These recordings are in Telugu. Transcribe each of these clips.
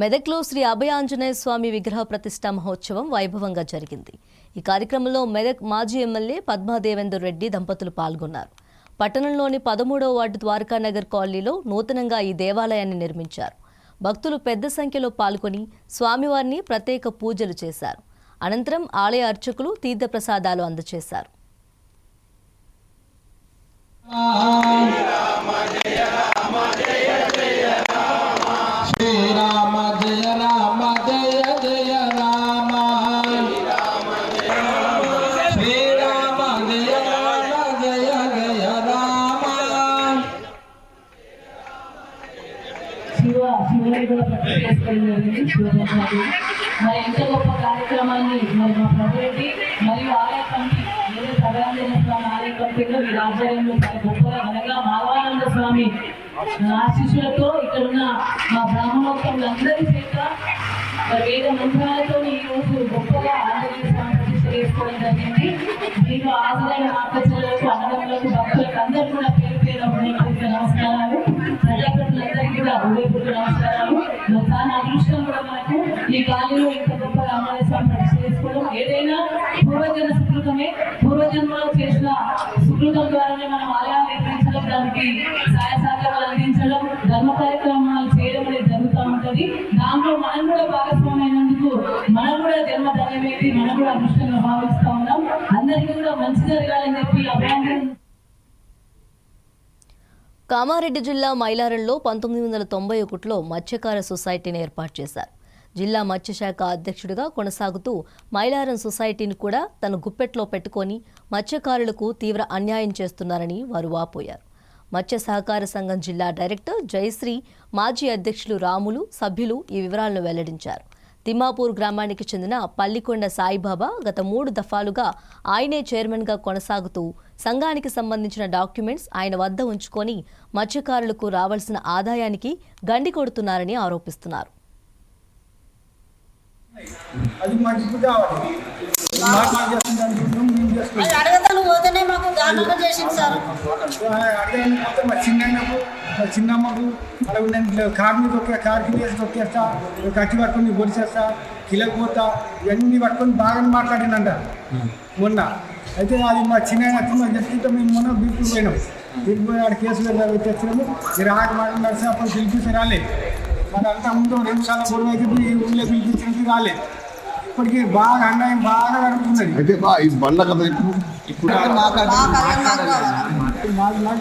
మెదక్లో శ్రీ అభయాంజనేయ స్వామి విగ్రహ ప్రతిష్ఠా మహోత్సవం వైభవంగా జరిగింది. ఈ కార్యక్రమంలో మెదక్ మాజీ ఎమ్మెల్యే పద్మాదేవేందర్ రెడ్డి దంపతులు పాల్గొన్నారు. పట్టణంలోని పదమూడవ వార్డు ద్వారకానగర్ కాలనీలో నూతనంగా ఈ దేవాలయాన్ని నిర్మించారు. భక్తులు పెద్ద సంఖ్యలో పాల్గొని స్వామివారిని ప్రత్యేక పూజలు చేశారు. అనంతరం ఆలయ అర్చకులు తీర్థప్రసాదాలు అందజేశారు. శివ శివుని కూడా ప్రతి చేసుకెళ్ళి శివప్రసాద్ మరి ఎంత గొప్ప కార్యక్రమాన్ని మరి మా ప్రభుత్వం మరియు ఆలయ కమిటీ ఏదో సదానంద స్వామి ఆలయ కమిటీలో వీళ్ళ ఆధ్వర్యంలో చాలా గొప్పగా అనగా మాధవానంద స్వామి ఆశీస్సులతో ఇక్కడ ఉన్న మా బ్రాహ్మణోత్తములందరి చేత వేద మంత్రాలతో ఈ రోజు గొప్పగా ఆంజనేయ స్వామి ప్రతిష్ట చేసుకోవడం జరిగింది. దీంట్లో హాజరైన ఆకర్షణలకు అన్నదమ్ములకు భక్తులకు అందరూ కూడా పేరు పేరు నమస్కారాలు. ప్రజాప్రతినిధులందరికీ నమస్కారాలు చాలా అదృష్టం కూడా మనకు ఈ గాలిలో ఇంత గొప్ప రామాలయ స్వామి ప్రతిష్ట చేసుకోవడం. ఏదైనా పూర్వజన్మ సుకృతమే. పూర్వజన్మలో చేసిన సుకృతం ద్వారానే మనం ఆలయాలు నిర్మించడం దానికి సహాయ సహకారాలు అందించడం ధర్మ కార్యక్రమాలు చేయడం అనేది జరుగుతూ ఉంటది. దాంట్లో మనం కూడా భాగస్వామి అయినందుకు మనం కూడా జన్మ ధన్యమైంది మనం కూడా అదృష్టంగా భావిస్తూ ఉన్నాం. అందరికీ కూడా మంచి జరగాలని చెప్పి అభ్యంతరం కామారెడ్డి జిల్లా మైలారంలో పంతొమ్మిది వందల తొంభై ఒకటిలో మత్స్యకార సొసైటీని ఏర్పాటు చేశారు. జిల్లా మత్స్యశాఖ అధ్యక్షుడిగా కొనసాగుతూ మైలారం సొసైటీని కూడా తన గుప్పెట్లో పెట్టుకొని మత్స్యకారులకు తీవ్ర అన్యాయం చేస్తున్నారని వారు వాపోయారు. మత్స్య సహకార సంఘం జిల్లా డైరెక్టర్ జయశ్రీ మాజీ అధ్యక్షులు రాములు సభ్యులు ఈ వివరాలను వెల్లడించారు. తిమ్మాపూర్ గ్రామానికి చెందిన పల్లికొండ సాయిబాబా గత మూడు దఫాలుగా ఆయనే చైర్మన్గా కొనసాగుతూ సంఘానికి సంబంధించిన డాక్యుమెంట్స్ ఆయన వద్ద ఉంచుకొని మత్స్యకారులకు రావాల్సిన ఆదాయానికి గండి కొడుతున్నారని ఆరోపిస్తున్నారు. అది మంచిది కావాలి మాకు మాకు చేస్తుంది అనుకుంటున్నాం మేము చేసుకుంటాం అది అడగతాను పోతేనే మాకు దారుణంగా చేసింది సార్ అదే మొత్తం మా చిన్నకు మా చిన్నమ్మకు అలా నేను కారు మీద తొక్కే కారు కింద వేసి తొక్కేస్తా కత్తి పట్టుకొని పొడిచేస్తా కిలకు పోతా ఇవన్నీ పట్టుకొని బాగా మాట్లాడినంట మొన్న అయితే అది మా చిన్న వచ్చిందని చెప్తుంటే మేము మొన్న బీపీ పోయినాం బీపీ పోయి ఆడ కేసు వెళ్ళారు తెచ్చినాము మీరు ఆట మాట్లాడాల్సి అప్పుడు పిలిపిస్తే రాలేదు మరి అంతా ముందు రెండు సార్లు గొడవ అయితే ఈ ఊళ్ళో పిలిపించినట్టు రాలేదు ఇప్పటికి బాగా అన్యాయం బాగా జరుగుతున్నది అయితే బా ఈ బండ్ల కథ ఇప్పుడు ఇప్పుడు మాకు కావాలి.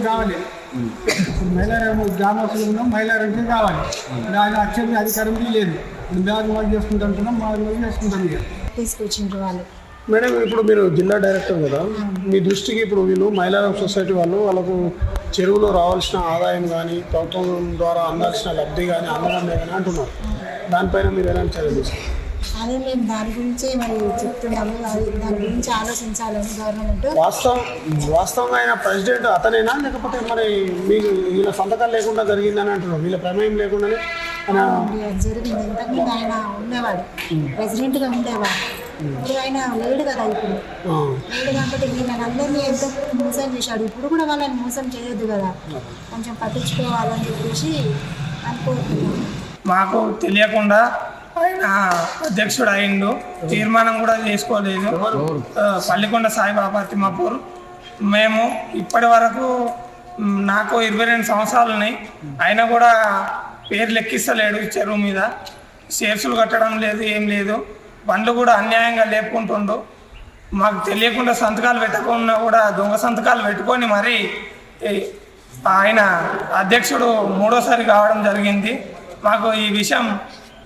కావాలి. మహిళారాము గ్రామస్తులు ఉన్నాం మహిళారంటే కావాలి. దాని అత్యంత అధికారం లేదు మేము వాళ్ళు చేసుకుంటుంటున్నాం మా వాళ్ళు చేసుకుంటాం ఇక తీసుకొచ్చిండ్రు వాళ్ళు. మేడం ఇప్పుడు మీరు జిల్లా డైరెక్టర్ కదా మీ దృష్టికి ఇప్పుడు వీళ్ళు మహిళా సొసైటీ వాళ్ళు వాళ్ళకు చెరువులో రావాల్సిన ఆదాయం కానీ ప్రభుత్వం ద్వారా అందాల్సిన లబ్ధి కానీ అందడం లేదని అంటున్నారు. దానిపైన మీరు ఎలాంటి చర్యలు తీసుకుంటారు? అదే మేము దాని గురించే మరి చెప్తున్నాము. అది దాని గురించి ఆలోచించాలని గవర్నమెంట్. వాస్తవం వాస్తవంగా ఆయన ప్రెసిడెంట్ అతనేనా? లేకపోతే మరి మీకు వీళ్ళ సంతకాలు లేకుండా జరిగిందని అంటున్నారు వీళ్ళ ప్రమేయం లేకుండానే జరిగింది. ఇంతకుముందు ఆయన ఉండేవాడు. ప్రెసిడెంట్గా ఉండేవాడు. ఇప్పుడు ఆయన లేడు కదా ఇప్పుడు. లేడు కాబట్టి వీళ్ళని అందరినీ ఎంతో మోసం చేశాడు? ఇప్పుడు కూడా వాళ్ళని మోసం చేయొద్దు కదా. కొంచెం పట్టించుకోవాలని చెప్పేసి అనుకుంటున్నాను మాకు తెలియకుండా ఆయన అధ్యక్షుడు అయిండు తీర్మానం కూడా చేసుకోలేదు. పల్లికొండ సాయిబాబా తిమ్మాపూర్ మేము ఇప్పటి వరకు నాకు ఇరవై రెండు సంవత్సరాలు ఉన్నాయి. ఆయన కూడా పేరు లెక్కిస్తలేడు చెరువు మీద. షేర్సులు కట్టడం లేదు ఏం లేదు. బండ్లు కూడా అన్యాయంగా లేపుకుంటుండు. మాకు తెలియకుండా సంతకాలు పెట్టకుండా కూడా దొంగ సంతకాలు పెట్టుకొని మరి ఆయన అధ్యక్షుడు మూడోసారి కావడం జరిగింది. మాకు ఈ విషయం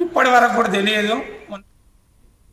ఇప్పటి వరకు కూడా తెలియదు.